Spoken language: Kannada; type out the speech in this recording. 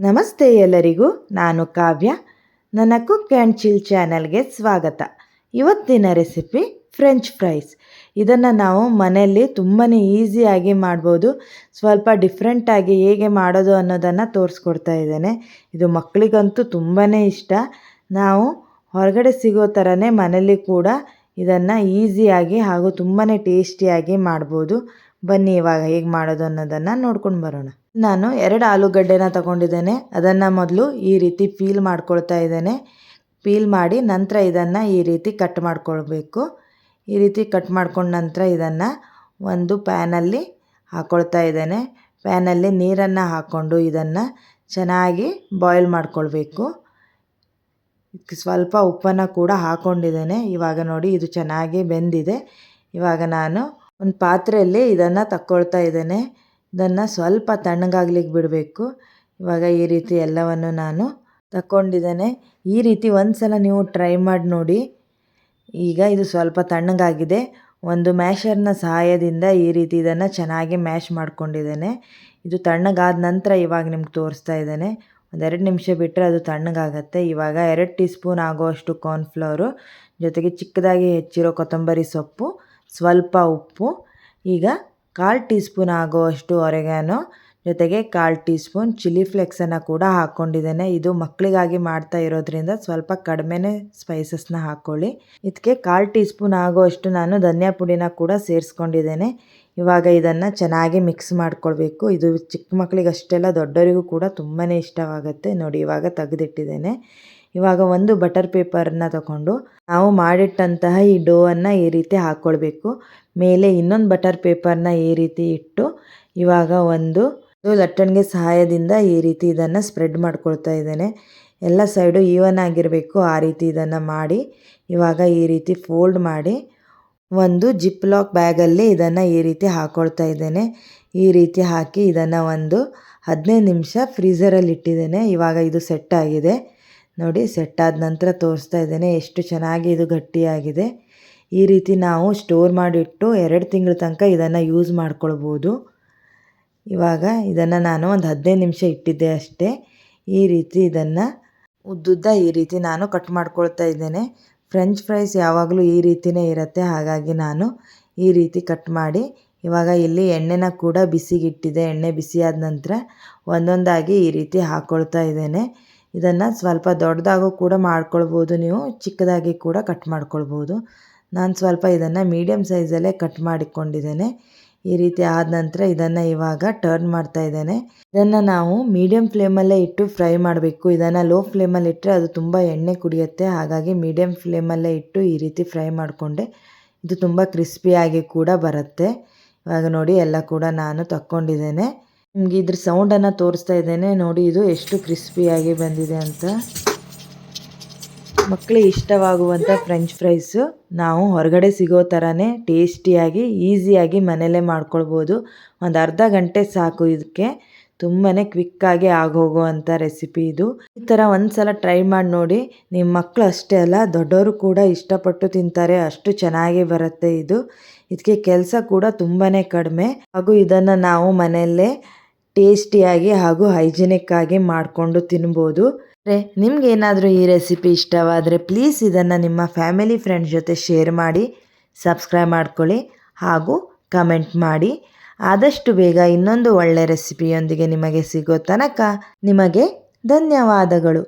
ನಮಸ್ತೆ ಎಲ್ಲರಿಗೂ, ನಾನು ಕಾವ್ಯ. ನನ್ನ ಕುಕ್ ಆ್ಯಂಡ್ ಚಿಲ್ ಚಾನಲ್ಗೆ ಸ್ವಾಗತ. ಇವತ್ತಿನ ರೆಸಿಪಿ ಫ್ರೆಂಚ್ ಫ್ರೈಸ್. ಇದನ್ನು ನಾವು ಮನೆಯಲ್ಲಿ ತುಂಬಾ ಈಸಿಯಾಗಿ ಮಾಡ್ಬೋದು. ಸ್ವಲ್ಪ ಡಿಫ್ರೆಂಟಾಗಿ ಹೇಗೆ ಮಾಡೋದು ಅನ್ನೋದನ್ನು ತೋರಿಸ್ಕೊಡ್ತಾ ಇದ್ದೇನೆ. ಇದು ಮಕ್ಕಳಿಗಂತೂ ತುಂಬಾ ಇಷ್ಟ. ನಾವು ಹೊರಗಡೆ ಸಿಗೋ ಥರನೇ ಮನೆಯಲ್ಲಿ ಕೂಡ ಇದನ್ನು ಈಸಿಯಾಗಿ ಹಾಗೂ ತುಂಬಾ ಟೇಸ್ಟಿಯಾಗಿ ಮಾಡ್ಬೋದು. ಬನ್ನಿ ಇವಾಗ ಹೇಗೆ ಮಾಡೋದು ಅನ್ನೋದನ್ನು ನೋಡ್ಕೊಂಡು ಬರೋಣ. ನಾನು ಎರಡು ಆಲೂಗಡ್ಡೆನ ತಗೊಂಡಿದ್ದೇನೆ. ಅದನ್ನು ಮೊದಲು ಈ ರೀತಿ ಪೀಲ್ ಮಾಡ್ಕೊಳ್ತಾ ಇದ್ದೇನೆ. ಪೀಲ್ ಮಾಡಿ ನಂತರ ಇದನ್ನು ಈ ರೀತಿ ಕಟ್ ಮಾಡ್ಕೊಳ್ಬೇಕು. ಈ ರೀತಿ ಕಟ್ ಮಾಡ್ಕೊಂಡ ನಂತರ ಇದನ್ನು ಒಂದು ಪ್ಯಾನಲ್ಲಿ ಹಾಕ್ಕೊಳ್ತಾ ಇದ್ದೇನೆ. ಪ್ಯಾನಲ್ಲಿ ನೀರನ್ನು ಹಾಕ್ಕೊಂಡು ಇದನ್ನು ಚೆನ್ನಾಗಿ ಬಾಯ್ಲ್ ಮಾಡ್ಕೊಳ್ಬೇಕು. ಸ್ವಲ್ಪ ಉಪ್ಪನ್ನು ಕೂಡ ಹಾಕ್ಕೊಂಡಿದ್ದೇನೆ ಇವಾಗ ನೋಡಿ ಇದು ಚೆನ್ನಾಗಿ ಬೆಂದಿದೆ. ಇವಾಗ ನಾನು ಒಂದು ಪಾತ್ರೆಯಲ್ಲಿ ಇದನ್ನು ತಕ್ಕೊಳ್ತಾ ಇದ್ದೇನೆ. ಇದನ್ನು ಸ್ವಲ್ಪ ತಣ್ಣಗಾಗ್ಲಿಕ್ಕೆ ಬಿಡಬೇಕು. ಇವಾಗ ಈ ರೀತಿ ಎಲ್ಲವನ್ನು ನಾನು ತಕ್ಕೊಂಡಿದ್ದೇನೆ. ಈ ರೀತಿ ಒಂದು ಸಲ ನೀವು ಟ್ರೈ ಮಾಡಿ ನೋಡಿ. ಈಗ ಇದು ಸ್ವಲ್ಪ ತಣ್ಣಗಾಗಿದೆ. ಒಂದು ಮ್ಯಾಶರ್ನ ಸಹಾಯದಿಂದ ಈ ರೀತಿ ಇದನ್ನು ಚೆನ್ನಾಗಿ ಮ್ಯಾಶ್ ಮಾಡ್ಕೊಂಡಿದ್ದೇನೆ. ಇದು ತಣ್ಣಗಾದ ನಂತರ ಇವಾಗ ನಿಮ್ಗೆ ತೋರಿಸ್ತಾ ಇದ್ದೇನೆ. ಒಂದೆರಡು ನಿಮಿಷ ಬಿಟ್ಟರೆ ಅದು ತಣ್ಣಗಾಗತ್ತೆ. ಇವಾಗ ಎರಡು ಟೀ ಸ್ಪೂನ್ ಆಗುವಷ್ಟು ಕಾರ್ನ್ಫ್ಲವರು ಜೊತೆಗೆ ಚಿಕ್ಕದಾಗಿ ಹೆಚ್ಚಿರೋ ಕೊತ್ತಂಬರಿ ಸೊಪ್ಪು ಸ್ವಲ್ಪ ಉಪ್ಪು, ಈಗ ಕಾಲು ಟೀ ಸ್ಪೂನ್ ಆಗುವಷ್ಟು ಒರೆಗಾನೋ ಜೊತೆಗೆ ಕಾಲು ಟೀ ಸ್ಪೂನ್ ಚಿಲ್ಲಿ ಫ್ಲೆಕ್ಸನ್ನು ಕೂಡ ಹಾಕ್ಕೊಂಡಿದ್ದೇನೆ ಇದು ಮಕ್ಕಳಿಗಾಗಿ ಮಾಡ್ತಾ ಇರೋದ್ರಿಂದ ಸ್ವಲ್ಪ ಕಡಿಮೆನೇ ಸ್ಪೈಸಸ್ನ ಹಾಕ್ಕೊಳ್ಳಿ ಇದಕ್ಕೆ ಕಾಲು ಟೀ ಸ್ಪೂನ್ ಆಗುವಷ್ಟು ನಾನು ಧನಿಯಾ ಪುಡಿನ ಕೂಡ ಸೇರಿಸ್ಕೊಂಡಿದ್ದೇನೆ. ಇವಾಗ ಇದನ್ನು ಚೆನ್ನಾಗಿ ಮಿಕ್ಸ್ ಮಾಡ್ಕೊಳ್ಬೇಕು. ಇದು ಚಿಕ್ಕ ಮಕ್ಕಳಿಗೆ ಅಷ್ಟೆಲ್ಲ ದೊಡ್ಡವರಿಗೂ ಕೂಡ ತುಂಬಾ ಇಷ್ಟವಾಗುತ್ತೆ. ನೋಡಿ ಇವಾಗ ತೆಗೆದಿಟ್ಟಿದ್ದೇನೆ. ಇವಾಗ ಒಂದು ಬಟರ್ ಪೇಪರ್ನ ತಗೊಂಡು ನಾವು ಮಾಡಿಟ್ಟಂತಹ ಈ ಡೋವನ್ನು ಈ ರೀತಿ ಹಾಕ್ಕೊಳ್ಬೇಕು ಮೇಲೆ ಇನ್ನೊಂದು ಬಟರ್ ಪೇಪರ್ನ ಈ ರೀತಿ ಇಟ್ಟು ಇವಾಗ ಒಂದು ಲಟ್ಟಣಿಗೆ ಸಹಾಯದಿಂದ ಈ ರೀತಿ ಇದನ್ನು ಸ್ಪ್ರೆಡ್ ಮಾಡ್ಕೊಳ್ತಾ ಇದ್ದೇನೆ. ಎಲ್ಲ ಸೈಡು ಈವನ್ ಆಗಿರಬೇಕು, ಆ ರೀತಿ ಇದನ್ನು ಮಾಡಿ ಇವಾಗ ಈ ರೀತಿ ಫೋಲ್ಡ್ ಮಾಡಿ ಒಂದು ಜಿಪ್ ಲಾಕ್ ಬ್ಯಾಗಲ್ಲಿ ಇದನ್ನು ಈ ರೀತಿ ಹಾಕ್ಕೊಳ್ತಾ ಇದ್ದೇನೆ. ಈ ರೀತಿ ಹಾಕಿ ಇದನ್ನು ಒಂದು ಹದಿನೈದು ನಿಮಿಷ ಫ್ರೀಝರಲ್ಲಿ ಇಟ್ಟಿದ್ದೇನೆ ಇವಾಗ ಇದು ಸೆಟ್ ಆಗಿದೆ. ನೋಡಿ ಸೆಟ್ ಆದ ನಂತರ ತೋರಿಸ್ತಾ ಇದ್ದೇನೆ, ಎಷ್ಟು ಚೆನ್ನಾಗಿ ಇದು ಗಟ್ಟಿಯಾಗಿದೆ. ಈ ರೀತಿ ನಾವು ಸ್ಟೋರ್ ಮಾಡಿಟ್ಟು ಎರಡು ತಿಂಗಳ ತನಕ ಇದನ್ನು ಯೂಸ್ ಮಾಡ್ಕೊಳ್ಬೋದು. ಇವಾಗ ಇದನ್ನು ನಾನು ಒಂದು ಹದಿನೈದು ನಿಮಿಷ ಇಟ್ಟಿದ್ದೆ ಅಷ್ಟೇ. ಈ ರೀತಿ ಇದನ್ನು ಉದ್ದುದ್ದ ಈ ರೀತಿ ನಾನು ಕಟ್ ಮಾಡ್ಕೊಳ್ತಾ ಇದ್ದೇನೆ. ಫ್ರೆಂಚ್ ಫ್ರೈಸ್ ಯಾವಾಗಲೂ ಈ ರೀತಿಯೇ ಇರುತ್ತೆ, ಹಾಗಾಗಿ ನಾನು ಈ ರೀತಿ ಕಟ್ ಮಾಡಿ, ಇವಾಗ ಇಲ್ಲಿ ಎಣ್ಣೆನ ಕೂಡ ಬಿಸಿಗಿಟ್ಟಿದೆ. ಎಣ್ಣೆ ಬಿಸಿಯಾದ ನಂತರ ಒಂದೊಂದಾಗಿ ಈ ರೀತಿ ಹಾಕ್ಕೊಳ್ತಾ ಇದ್ದೇನೆ. ಇದನ್ನು ಸ್ವಲ್ಪ ದೊಡ್ಡದಾಗೂ ಕೂಡ ಮಾಡ್ಕೊಳ್ಬೋದು ನೀವು, ಚಿಕ್ಕದಾಗಿ ಕೂಡ ಕಟ್ ಮಾಡ್ಕೊಳ್ಬೋದು. ನಾನು ಸ್ವಲ್ಪ ಇದನ್ನು ಮೀಡಿಯಮ್ ಸೈಜಲ್ಲೇ ಕಟ್ ಮಾಡಿಕೊಂಡಿದ್ದೇನೆ. ಈ ರೀತಿ ಆದ ನಂತರ ಇದನ್ನು ಇವಾಗ ಟರ್ನ್ ಮಾಡ್ತಾ ಇದ್ದೇನೆ. ಇದನ್ನು ನಾವು ಮೀಡಿಯಮ್ ಫ್ಲೇಮಲ್ಲೇ ಇಟ್ಟು ಫ್ರೈ ಮಾಡಬೇಕು. ಇದನ್ನು ಲೋ ಫ್ಲೇಮಲ್ಲಿ ಇಟ್ಟರೆ ಅದು ತುಂಬ ಎಣ್ಣೆ ಕುಡಿಯುತ್ತೆ. ಹಾಗಾಗಿ ಮೀಡಿಯಮ್ ಫ್ಲೇಮಲ್ಲೇ ಇಟ್ಟು ಈ ರೀತಿ ಫ್ರೈ ಮಾಡಿಕೊಂಡೆ. ಇದು ತುಂಬ ಕ್ರಿಸ್ಪಿಯಾಗಿ ಕೂಡ ಬರುತ್ತೆ. ಇವಾಗ ನೋಡಿ, ಎಲ್ಲ ಕೂಡ ನಾನು ತಕ್ಕೊಂಡಿದ್ದೇನೆ. ನಿಮಗೆ ಇದ್ರ ಸೌಂಡನ್ನು ತೋರಿಸ್ತಾ ಇದ್ದೇನೆ. ನೋಡಿ, ಇದು ಎಷ್ಟು ಕ್ರಿಸ್ಪಿಯಾಗಿ ಬಂದಿದೆ ಅಂತ. ಮಕ್ಕಳಿಗೆ ಇಷ್ಟವಾಗುವಂಥ ಫ್ರೆಂಚ್ ಫ್ರೈಸು ನಾವು ಹೊರಗಡೆ ಸಿಗೋ ಥರನೇ ಟೇಸ್ಟಿಯಾಗಿ ಈಸಿಯಾಗಿ ಮನೆಯಲ್ಲೇ ಮಾಡ್ಕೊಳ್ಬೋದು. ಒಂದು ಅರ್ಧ ಗಂಟೆ ಸಾಕು ಇದಕ್ಕೆ. ತುಂಬಾ ಕ್ವಿಕ್ಕಾಗಿ ಆಗೋಗುವಂಥ ರೆಸಿಪಿ ಇದು. ಈ ಥರ ಒಂದು ಸಲ ಟ್ರೈ ಮಾಡಿ ನೋಡಿ. ನಿಮ್ಮ ಮಕ್ಕಳು ಅಷ್ಟೇ ಅಲ್ಲ, ದೊಡ್ಡವರು ಕೂಡ ಇಷ್ಟಪಟ್ಟು ತಿಂತಾರೆ. ಅಷ್ಟು ಚೆನ್ನಾಗಿ ಬರುತ್ತೆ ಇದು. ಇದಕ್ಕೆ ಕೆಲಸ ಕೂಡ ತುಂಬಾ ಕಡಿಮೆ. ಹಾಗೂ ಇದನ್ನು ನಾವು ಮನೆಯಲ್ಲೇ ಟೇಸ್ಟಿಯಾಗಿ ಹಾಗೂ ಹೈಜಿನಿಕ್ ಆಗಿ ಮಾಡಿಕೊಂಡು ತಿನ್ಬೋದು. ನಿಮ್ಗೆ ಏನಾದರೂ ಈ ರೆಸಿಪಿ ಇಷ್ಟವಾದರೆ ಪ್ಲೀಸ್ ಇದನ್ನು ನಿಮ್ಮ ಫ್ಯಾಮಿಲಿ ಫ್ರೆಂಡ್ಸ್ ಜೊತೆ ಶೇರ್ ಮಾಡಿ, ಸಬ್ಸ್ಕ್ರೈಬ್ ಮಾಡ್ಕೊಳ್ಳಿ ಹಾಗೂ ಕಮೆಂಟ್ ಮಾಡಿ. ಆದಷ್ಟು ಬೇಗ ಇನ್ನೊಂದು ಒಳ್ಳೆಯ ರೆಸಿಪಿಯೊಂದಿಗೆ ನಿಮಗೆ ಸಿಗೋ ತನಕ ನಿಮಗೆ ಧನ್ಯವಾದಗಳು.